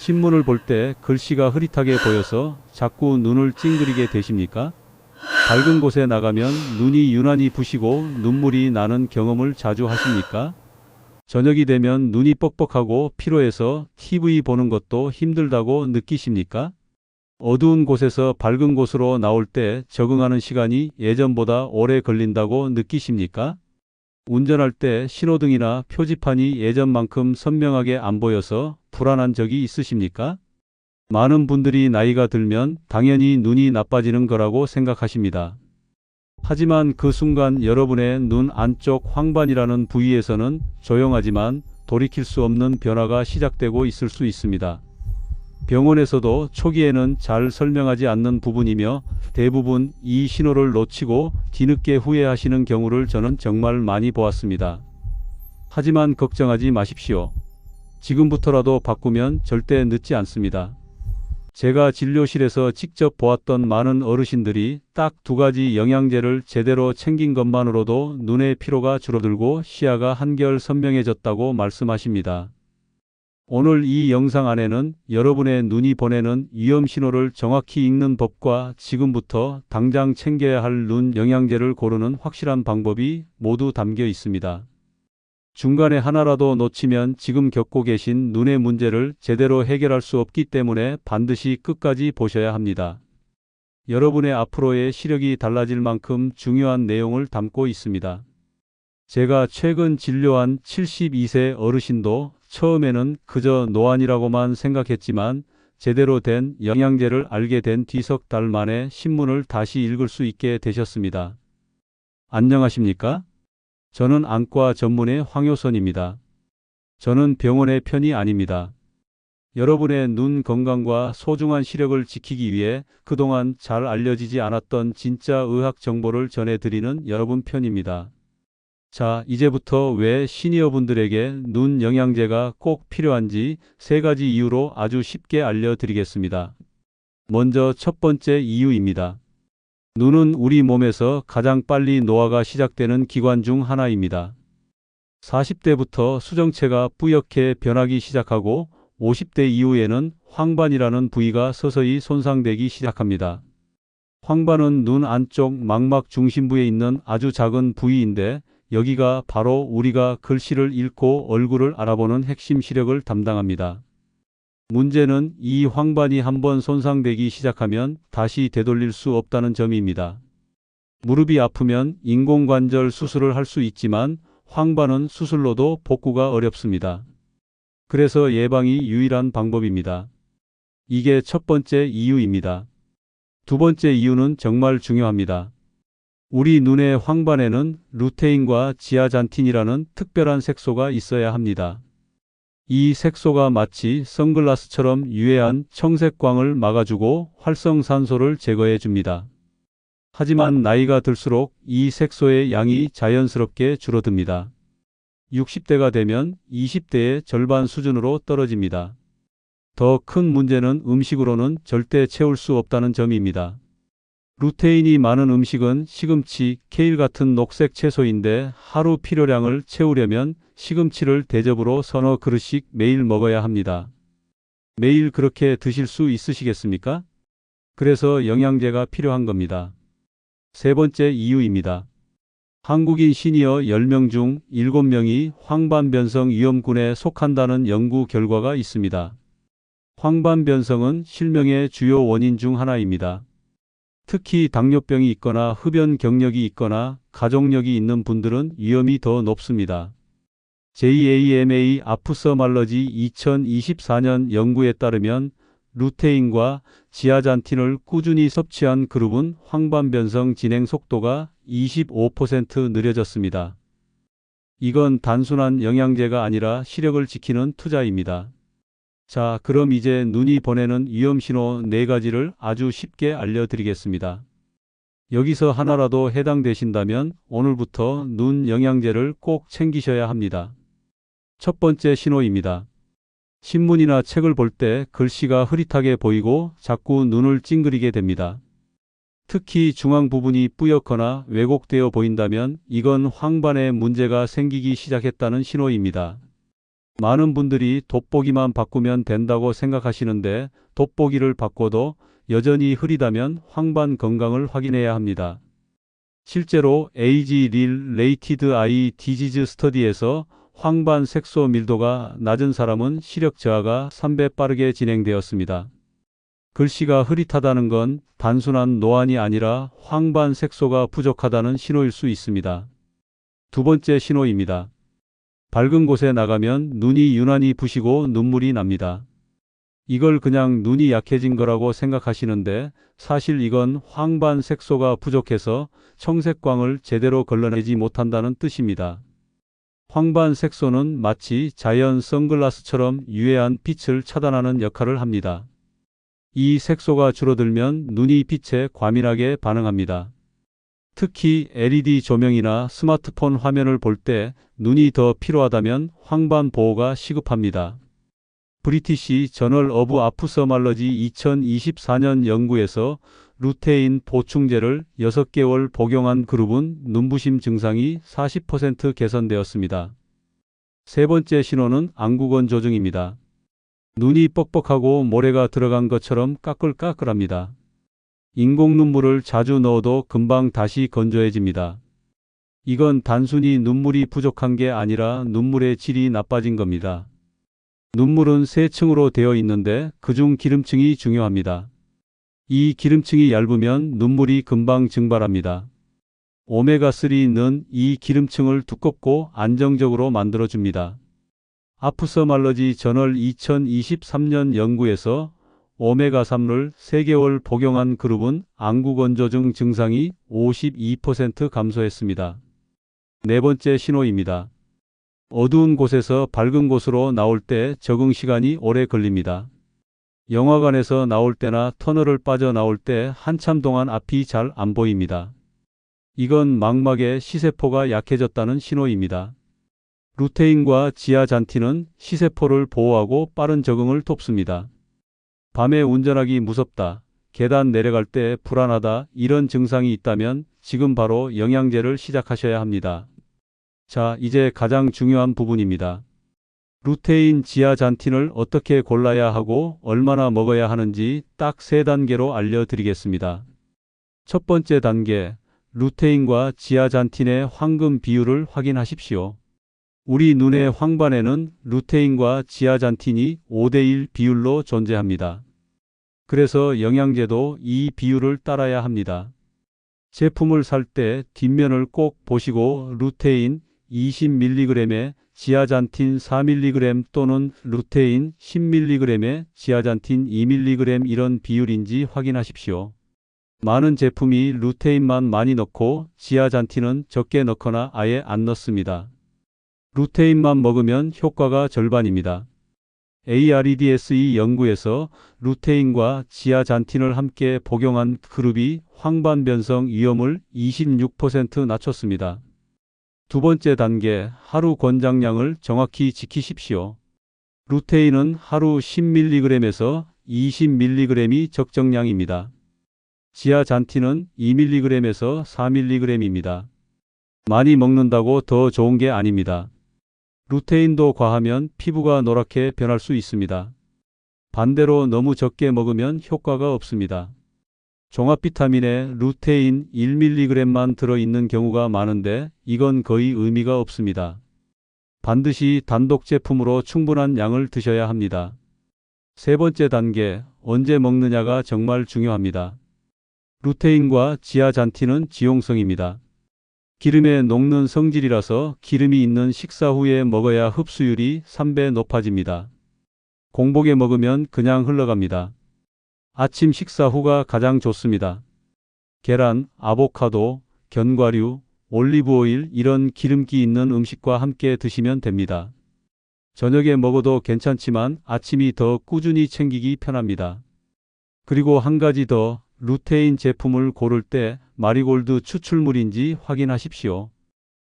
신문을 볼 때 글씨가 흐릿하게 보여서 자꾸 눈을 찡그리게 되십니까? 밝은 곳에 나가면 눈이 유난히 부시고 눈물이 나는 경험을 자주 하십니까? 저녁이 되면 눈이 뻑뻑하고 피로해서 TV 보는 것도 힘들다고 느끼십니까? 어두운 곳에서 밝은 곳으로 나올 때 적응하는 시간이 예전보다 오래 걸린다고 느끼십니까? 운전할 때 신호등이나 표지판이 예전만큼 선명하게 안 보여서 불안한 적이 있으십니까? 많은 분들이 나이가 들면 당연히 눈이 나빠지는 거라고 생각하십니다. 하지만 그 순간 여러분의 눈 안쪽 황반이라는 부위에서는 조용하지만 돌이킬 수 없는 변화가 시작되고 있을 수 있습니다. 병원에서도 초기에는 잘 설명하지 않는 부분이며 대부분 이 신호를 놓치고 뒤늦게 후회하시는 경우를 저는 정말 많이 보았습니다. 하지만 걱정하지 마십시오. 지금부터라도 바꾸면 절대 늦지 않습니다. 제가 진료실에서 직접 보았던 많은 어르신들이 딱 두 가지 영양제를 제대로 챙긴 것만으로도 눈의 피로가 줄어들고 시야가 한결 선명해졌다고 말씀하십니다. 오늘 이 영상 안에는 여러분의 눈이 보내는 위험 신호를 정확히 읽는 법과 지금부터 당장 챙겨야 할 눈 영양제를 고르는 확실한 방법이 모두 담겨 있습니다. 중간에 하나라도 놓치면 지금 겪고 계신 눈의 문제를 제대로 해결할 수 없기 때문에 반드시 끝까지 보셔야 합니다. 여러분의 앞으로의 시력이 달라질 만큼 중요한 내용을 담고 있습니다. 제가 최근 진료한 72세 어르신도 처음에는 그저 노안이라고만 생각했지만 제대로 된 영양제를 알게 된 뒤 석 달 만에 신문을 다시 읽을 수 있게 되셨습니다. 안녕하십니까? 저는 안과 전문의 황효선입니다. 저는 병원의 편이 아닙니다. 여러분의 눈 건강과 소중한 시력을 지키기 위해 그동안 잘 알려지지 않았던 진짜 의학 정보를 전해드리는 여러분 편입니다. 자, 이제부터 왜 시니어분들에게 눈 영양제가 꼭 필요한지 세 가지 이유로 아주 쉽게 알려드리겠습니다. 먼저 첫 번째 이유입니다. 눈은 우리 몸에서 가장 빨리 노화가 시작되는 기관 중 하나입니다. 40대부터 수정체가 뿌옇게 변하기 시작하고 50대 이후에는 황반이라는 부위가 서서히 손상되기 시작합니다. 황반은 눈 안쪽 망막 중심부에 있는 아주 작은 부위인데 여기가 바로 우리가 글씨를 읽고 얼굴을 알아보는 핵심 시력을 담당합니다. 문제는 이 황반이 한번 손상되기 시작하면 다시 되돌릴 수 없다는 점입니다. 무릎이 아프면 인공관절 수술을 할 수 있지만 황반은 수술로도 복구가 어렵습니다. 그래서 예방이 유일한 방법입니다. 이게 첫 번째 이유입니다. 두 번째 이유는 정말 중요합니다. 우리 눈의 황반에는 루테인과 지아잔틴이라는 특별한 색소가 있어야 합니다. 이 색소가 마치 선글라스처럼 유해한 청색광을 막아주고 활성산소를 제거해 줍니다. 하지만 나이가 들수록 이 색소의 양이 자연스럽게 줄어듭니다. 60대가 되면 20대의 절반 수준으로 떨어집니다. 더 큰 문제는 음식으로는 절대 채울 수 없다는 점입니다. 루테인이 많은 음식은 시금치, 케일 같은 녹색 채소인데 하루 필요량을 채우려면 시금치를 대접으로 서너 그릇씩 매일 먹어야 합니다. 매일 그렇게 드실 수 있으시겠습니까? 그래서 영양제가 필요한 겁니다. 세 번째 이유입니다. 한국인 시니어 10명 중 7명이 황반변성 위험군에 속한다는 연구 결과가 있습니다. 황반변성은 실명의 주요 원인 중 하나입니다. 특히 당뇨병이 있거나 흡연 경력이 있거나 가족력이 있는 분들은 위험이 더 높습니다. JAMA 아프서 말러지 2024년 연구에 따르면 루테인과 지아잔틴을 꾸준히 섭취한 그룹은 황반변성 진행 속도가 25% 느려졌습니다. 이건 단순한 영양제가 아니라 시력을 지키는 투자입니다. 자, 그럼 이제 눈이 보내는 위험 신호 4가지를 아주 쉽게 알려드리겠습니다. 여기서 하나라도 해당되신다면 오늘부터 눈 영양제를 꼭 챙기셔야 합니다. 첫 번째 신호입니다. 신문이나 책을 볼 때 글씨가 흐릿하게 보이고 자꾸 눈을 찡그리게 됩니다. 특히 중앙 부분이 뿌옇거나 왜곡되어 보인다면 이건 황반에 문제가 생기기 시작했다는 신호입니다. 많은 분들이 돋보기만 바꾸면 된다고 생각하시는데 돋보기를 바꿔도 여전히 흐리다면 황반 건강을 확인해야 합니다. 실제로 Age Related Eye Disease Study에서 황반 색소 밀도가 낮은 사람은 시력 저하가 3배 빠르게 진행되었습니다. 글씨가 흐릿하다는 건 단순한 노안이 아니라 황반 색소가 부족하다는 신호일 수 있습니다. 두 번째 신호입니다. 밝은 곳에 나가면 눈이 유난히 부시고 눈물이 납니다. 이걸 그냥 눈이 약해진 거라고 생각하시는데 사실 이건 황반 색소가 부족해서 청색광을 제대로 걸러내지 못한다는 뜻입니다. 황반 색소는 마치 자연 선글라스처럼 유해한 빛을 차단하는 역할을 합니다. 이 색소가 줄어들면 눈이 빛에 과민하게 반응합니다. 특히 LED 조명이나 스마트폰 화면을 볼 때 눈이 더 피로하다면 황반 보호가 시급합니다. 브리티시 저널 오브 아프서말러지 2024년 연구에서 루테인 보충제를 6개월 복용한 그룹은 눈부심 증상이 40% 개선되었습니다. 세 번째 신호는 안구건 조증입니다. 눈이 뻑뻑하고 모래가 들어간 것처럼 까끌까끌합니다. 인공 눈물을 자주 넣어도 금방 다시 건조해집니다. 이건 단순히 눈물이 부족한 게 아니라 눈물의 질이 나빠진 겁니다. 눈물은 세 층으로 되어 있는데 그중 기름층이 중요합니다. 이 기름층이 얇으면 눈물이 금방 증발합니다. 오메가3는 이 기름층을 두껍고 안정적으로 만들어줍니다. 아프서 말러지 저널 2023년 연구에서 오메가3를 3개월 복용한 그룹은 안구건조증 증상이 52% 감소했습니다. 네 번째 신호입니다. 어두운 곳에서 밝은 곳으로 나올 때 적응 시간이 오래 걸립니다. 영화관에서 나올 때나 터널을 빠져 나올 때 한참 동안 앞이 잘 안 보입니다. 이건 망막의 시세포가 약해졌다는 신호입니다. 루테인과 지아잔틴은 시세포를 보호하고 빠른 적응을 돕습니다. 밤에 운전하기 무섭다, 계단 내려갈 때 불안하다 이런 증상이 있다면 지금 바로 영양제를 시작하셔야 합니다. 자, 이제 가장 중요한 부분입니다. 루테인 지아잔틴을 어떻게 골라야 하고 얼마나 먹어야 하는지 딱 세 단계로 알려드리겠습니다. 첫 번째 단계, 루테인과 지아잔틴의 황금 비율을 확인하십시오. 우리 눈의 황반에는 루테인과 지아잔틴이 5대1 비율로 존재합니다. 그래서 영양제도 이 비율을 따라야 합니다. 제품을 살 때 뒷면을 꼭 보시고 루테인 20mg에 지아잔틴 4mg 또는 루테인 10mg에 지아잔틴 2mg 이런 비율인지 확인하십시오. 많은 제품이 루테인만 많이 넣고 지아잔틴은 적게 넣거나 아예 안 넣습니다. 루테인만 먹으면 효과가 절반입니다. AREDSE 연구에서 루테인과 지아잔틴을 함께 복용한 그룹이 황반변성 위험을 26% 낮췄습니다. 두 번째 단계, 하루 권장량을 정확히 지키십시오. 루테인은 하루 10mg에서 20mg이 적정량입니다. 지아잔틴은 2mg에서 4mg입니다. 많이 먹는다고 더 좋은 게 아닙니다. 루테인도 과하면 피부가 노랗게 변할 수 있습니다. 반대로 너무 적게 먹으면 효과가 없습니다. 종합 비타민에 루테인 1mg만 들어있는 경우가 많은데 이건 거의 의미가 없습니다. 반드시 단독 제품으로 충분한 양을 드셔야 합니다. 세 번째 단계, 언제 먹느냐가 정말 중요합니다. 루테인과 지아잔틴은 지용성입니다. 기름에 녹는 성질이라서 기름이 있는 식사 후에 먹어야 흡수율이 3배 높아집니다. 공복에 먹으면 그냥 흘러갑니다. 아침 식사 후가 가장 좋습니다. 계란, 아보카도, 견과류, 올리브오일 이런 기름기 있는 음식과 함께 드시면 됩니다. 저녁에 먹어도 괜찮지만 아침이 더 꾸준히 챙기기 편합니다. 그리고 한 가지 더 루테인 제품을 고를 때 마리골드 추출물인지 확인하십시오.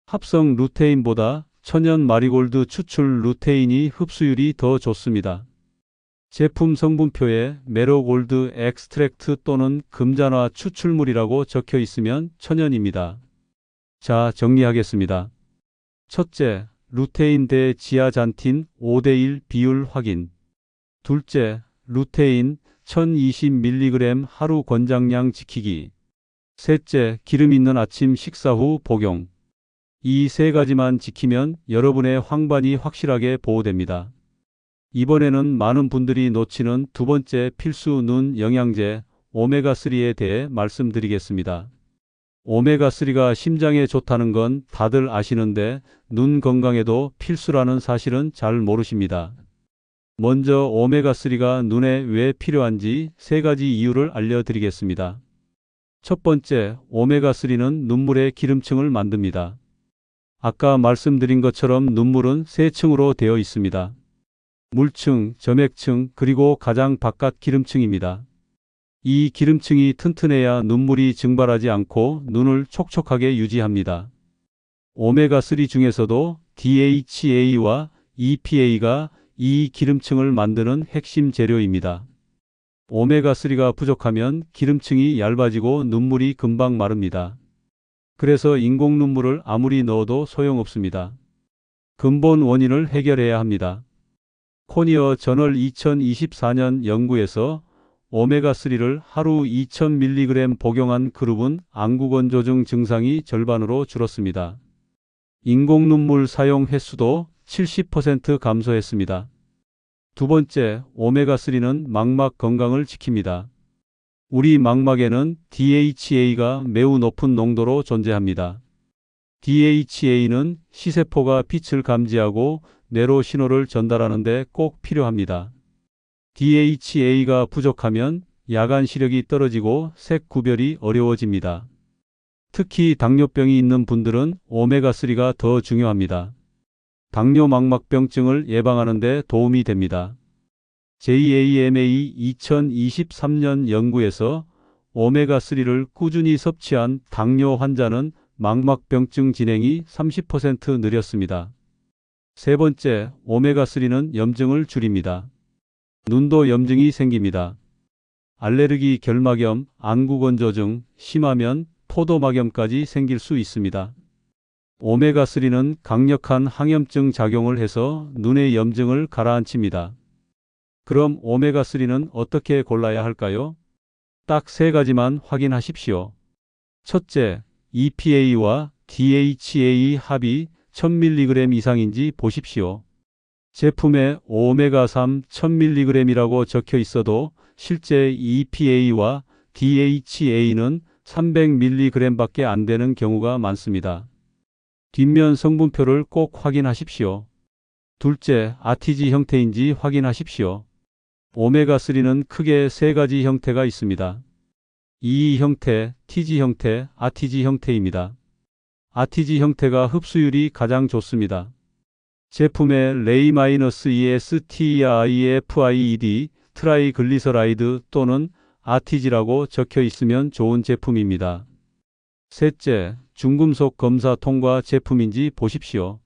합성 루테인보다 천연 마리골드 추출 루테인이 흡수율이 더 좋습니다. 제품 성분표에 메로골드 엑스트랙트 또는 금잔화 추출물이라고 적혀 있으면 천연입니다. 자, 정리하겠습니다. 첫째, 루테인 대 지아잔틴 5대1 비율 확인. 둘째, 루테인 1020mg 하루 권장량 지키기. 셋째, 기름 있는 아침 식사 후 복용. 이 세 가지만 지키면 여러분의 황반이 확실하게 보호됩니다. 이번에는 많은 분들이 놓치는 두 번째 필수 눈 영양제 오메가3에 대해 말씀드리겠습니다. 오메가3가 심장에 좋다는 건 다들 아시는데 눈 건강에도 필수라는 사실은 잘 모르십니다. 먼저 오메가3가 눈에 왜 필요한지 세 가지 이유를 알려드리겠습니다. 첫 번째, 오메가3는 눈물의 기름층을 만듭니다. 아까 말씀드린 것처럼 눈물은 세 층으로 되어 있습니다. 물층, 점액층, 그리고 가장 바깥 기름층입니다. 이 기름층이 튼튼해야 눈물이 증발하지 않고 눈을 촉촉하게 유지합니다. 오메가3 중에서도 DHA와 EPA가 이 기름층을 만드는 핵심 재료입니다. 오메가3가 부족하면 기름층이 얇아지고 눈물이 금방 마릅니다. 그래서 인공 눈물을 아무리 넣어도 소용없습니다. 근본 원인을 해결해야 합니다. 코니어 저널 2024년 연구에서 오메가3를 하루 2000mg 복용한 그룹은 안구건조증 증상이 절반으로 줄었습니다. 인공 눈물 사용 횟수도 70% 감소했습니다. 두 번째, 오메가3는 망막 건강을 지킵니다. 우리 망막에는 DHA가 매우 높은 농도로 존재합니다. DHA는 시세포가 빛을 감지하고 뇌로 신호를 전달하는 데 꼭 필요합니다. DHA가 부족하면 야간 시력이 떨어지고 색 구별이 어려워집니다. 특히 당뇨병이 있는 분들은 오메가3가 더 중요합니다. 당뇨 망막병증을 예방하는 데 도움이 됩니다. JAMA 2023년 연구에서 오메가3를 꾸준히 섭취한 당뇨 환자는 망막병증 진행이 30% 느렸습니다. 세 번째, 오메가3는 염증을 줄입니다. 눈도 염증이 생깁니다. 알레르기 결막염, 안구건조증, 심하면 포도막염까지 생길 수 있습니다. 오메가3는 강력한 항염증 작용을 해서 눈의 염증을 가라앉힙니다. 그럼 오메가3는 어떻게 골라야 할까요? 딱 세 가지만 확인하십시오. 첫째, EPA와 DHA 합이 1000mg 이상인지 보십시오. 제품에 오메가3 1000mg이라고 적혀 있어도 실제 EPA와 DHA는 300mg밖에 안 되는 경우가 많습니다. 뒷면 성분표를 꼭 확인하십시오. 둘째, RTG 형태인지 확인하십시오. 오메가3는 크게 세 가지 형태가 있습니다. E 형태, TG 형태, RTG 형태입니다. RTG 형태가 흡수율이 가장 좋습니다. 제품에 레이-ESTIFIED, 트라이글리서라이드 또는 RTG라고 적혀 있으면 좋은 제품입니다. 셋째, 중금속 검사 통과 제품인지 보십시오.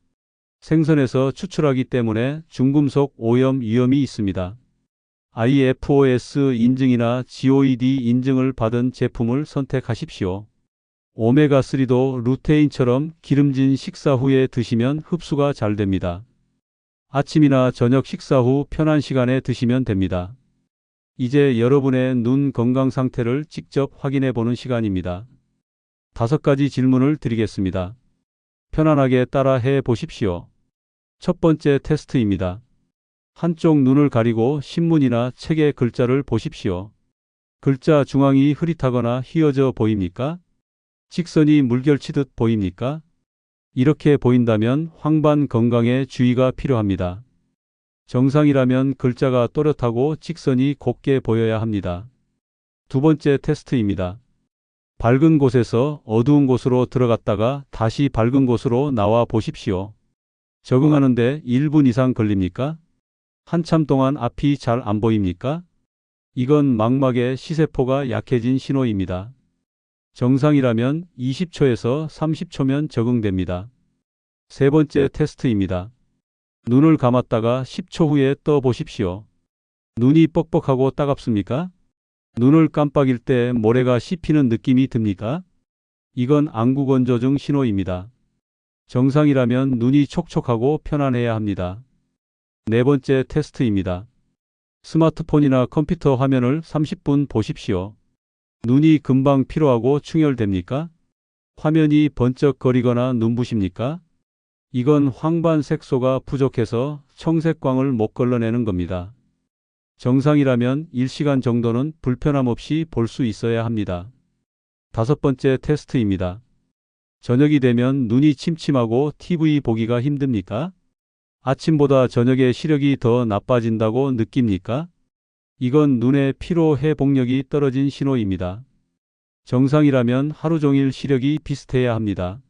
생선에서 추출하기 때문에 중금속 오염 위험이 있습니다. IFOS 인증이나 GOED 인증을 받은 제품을 선택하십시오. 오메가3도 루테인처럼 기름진 식사 후에 드시면 흡수가 잘 됩니다. 아침이나 저녁 식사 후 편한 시간에 드시면 됩니다. 이제 여러분의 눈 건강 상태를 직접 확인해 보는 시간입니다. 다섯 가지 질문을 드리겠습니다. 편안하게 따라 해 보십시오. 첫 번째 테스트입니다. 한쪽 눈을 가리고 신문이나 책의 글자를 보십시오. 글자 중앙이 흐릿하거나 휘어져 보입니까? 직선이 물결치듯 보입니까? 이렇게 보인다면 황반 건강에 주의가 필요합니다. 정상이라면 글자가 또렷하고 직선이 곱게 보여야 합니다. 두 번째 테스트입니다. 밝은 곳에서 어두운 곳으로 들어갔다가 다시 밝은 곳으로 나와 보십시오. 적응하는데 1분 이상 걸립니까? 한참 동안 앞이 잘 안 보입니까? 이건 망막의 시세포가 약해진 신호입니다. 정상이라면 20초에서 30초면 적응됩니다. 세 번째 테스트입니다. 눈을 감았다가 10초 후에 떠 보십시오. 눈이 뻑뻑하고 따갑습니까? 눈을 깜빡일 때 모래가 씹히는 느낌이 듭니까? 이건 안구건조증 신호입니다. 정상이라면 눈이 촉촉하고 편안해야 합니다. 네 번째 테스트입니다. 스마트폰이나 컴퓨터 화면을 30분 보십시오. 눈이 금방 피로하고 충혈됩니까? 화면이 번쩍거리거나 눈부십니까? 이건 황반 색소가 부족해서 청색광을 못 걸러내는 겁니다. 정상이라면 1시간 정도는 불편함 없이 볼 수 있어야 합니다. 다섯 번째 테스트입니다. 저녁이 되면 눈이 침침하고 TV 보기가 힘듭니까? 아침보다 저녁에 시력이 더 나빠진다고 느낍니까? 이건 눈의 피로 회복력이 떨어진 신호입니다. 정상이라면 하루 종일 시력이 비슷해야 합니다.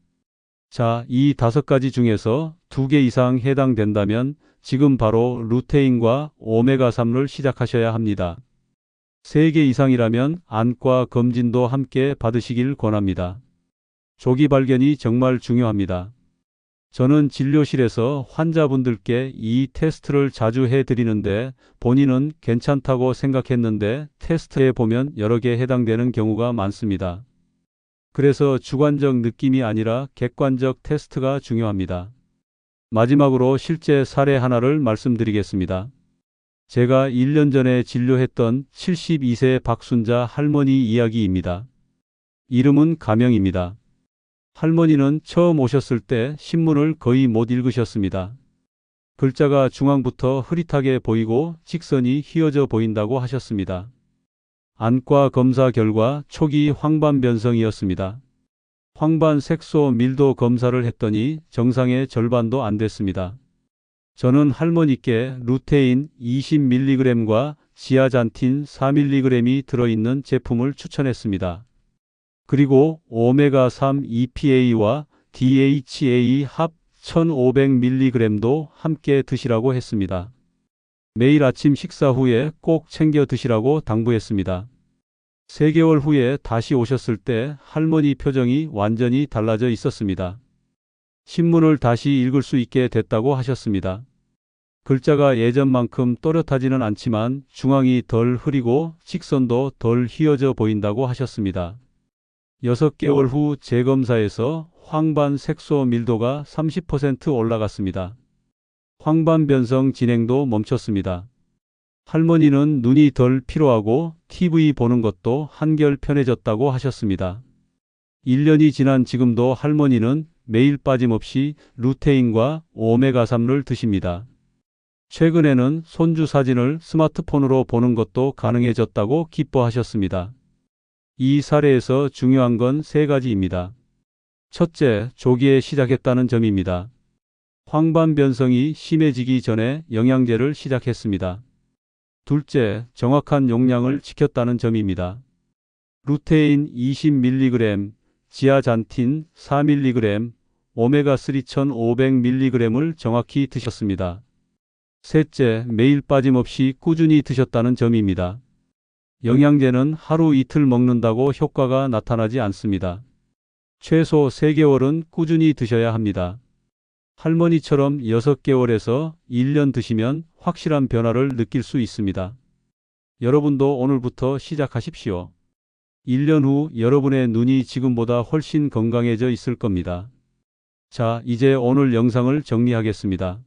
자, 이 다섯 가지 중에서 두 개 이상 해당된다면 지금 바로 루테인과 오메가3를 시작하셔야 합니다. 세개 이상이라면 안과 검진도 함께 받으시길 권합니다. 조기 발견이 정말 중요합니다. 저는 진료실에서 환자분들께 이 테스트를 자주 해드리는데 본인은 괜찮다고 생각했는데 테스트해 보면 여러 개 해당되는 경우가 많습니다. 그래서 주관적 느낌이 아니라 객관적 테스트가 중요합니다. 마지막으로 실제 사례 하나를 말씀드리겠습니다. 제가 1년 전에 진료했던 72세 박순자 할머니 이야기입니다. 이름은 가명입니다. 할머니는 처음 오셨을 때 신문을 거의 못 읽으셨습니다. 글자가 중앙부터 흐릿하게 보이고 직선이 휘어져 보인다고 하셨습니다. 안과 검사 결과 초기 황반변성이었습니다. 황반 색소 밀도 검사를 했더니 정상의 절반도 안 됐습니다. 저는 할머니께 루테인 20mg과 지아잔틴 4mg이 들어있는 제품을 추천했습니다. 그리고 오메가3 EPA와 DHA 합 1500mg도 함께 드시라고 했습니다. 매일 아침 식사 후에 꼭 챙겨 드시라고 당부했습니다. 3개월 후에 다시 오셨을 때 할머니 표정이 완전히 달라져 있었습니다. 신문을 다시 읽을 수 있게 됐다고 하셨습니다. 글자가 예전만큼 또렷하지는 않지만 중앙이 덜 흐리고 직선도 덜 휘어져 보인다고 하셨습니다. 6개월 후 재검사에서 황반 색소 밀도가 30% 올라갔습니다. 황반 변성 진행도 멈췄습니다. 할머니는 눈이 덜 피로하고 TV 보는 것도 한결 편해졌다고 하셨습니다. 1년이 지난 지금도 할머니는 매일 빠짐없이 루테인과 오메가3를 드십니다. 최근에는 손주 사진을 스마트폰으로 보는 것도 가능해졌다고 기뻐하셨습니다. 이 사례에서 중요한 건 세 가지입니다. 첫째, 조기에 시작했다는 점입니다. 황반 변성이 심해지기 전에 영양제를 시작했습니다. 둘째, 정확한 용량을 지켰다는 점입니다. 루테인 20mg, 지아잔틴 4mg, 오메가3 1500mg을 정확히 드셨습니다. 셋째, 매일 빠짐없이 꾸준히 드셨다는 점입니다. 영양제는 하루 이틀 먹는다고 효과가 나타나지 않습니다. 최소 3개월은 꾸준히 드셔야 합니다. 할머니처럼 6개월에서 1년 드시면 확실한 변화를 느낄 수 있습니다. 여러분도 오늘부터 시작하십시오. 1년 후 여러분의 눈이 지금보다 훨씬 건강해져 있을 겁니다. 자, 이제 오늘 영상을 정리하겠습니다.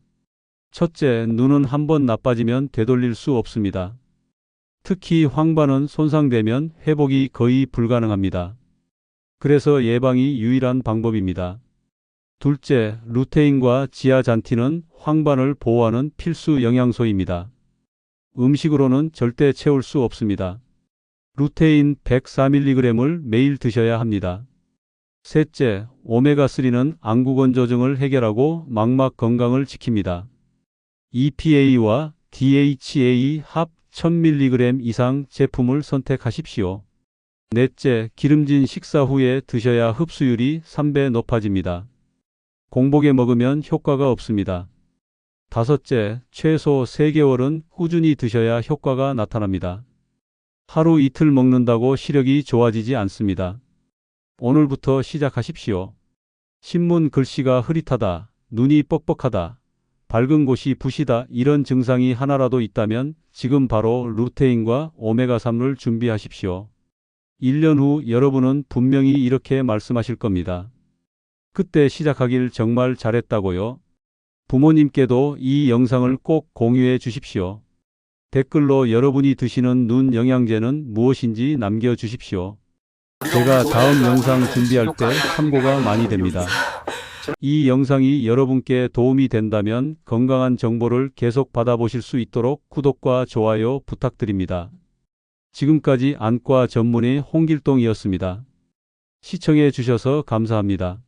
첫째, 눈은 한번 나빠지면 되돌릴 수 없습니다. 특히 황반은 손상되면 회복이 거의 불가능합니다. 그래서 예방이 유일한 방법입니다. 둘째, 루테인과 지아잔틴은 황반을 보호하는 필수 영양소입니다. 음식으로는 절대 채울 수 없습니다. 루테인 104mg을 매일 드셔야 합니다. 셋째, 오메가3는 안구건 조증을 해결하고 망막 건강을 지킵니다. EPA와 DHA 합 1000mg 이상 제품을 선택하십시오. 넷째, 기름진 식사 후에 드셔야 흡수율이 3배 높아집니다. 공복에 먹으면 효과가 없습니다. 다섯째, 최소 3개월은 꾸준히 드셔야 효과가 나타납니다. 하루 이틀 먹는다고 시력이 좋아지지 않습니다. 오늘부터 시작하십시오. 신문 글씨가 흐릿하다, 눈이 뻑뻑하다, 밝은 곳이 부시다 이런 증상이 하나라도 있다면 지금 바로 루테인과 오메가3를 준비하십시오. 1년 후 여러분은 분명히 이렇게 말씀하실 겁니다. 그때 시작하길 정말 잘했다고요. 부모님께도 이 영상을 꼭 공유해 주십시오. 댓글로 여러분이 드시는 눈 영양제는 무엇인지 남겨 주십시오. 제가 다음 영상 준비할 때 참고가 많이 됩니다. 이 영상이 여러분께 도움이 된다면 건강한 정보를 계속 받아보실 수 있도록 구독과 좋아요 부탁드립니다. 지금까지 안과 전문의 홍길동이었습니다. 시청해 주셔서 감사합니다.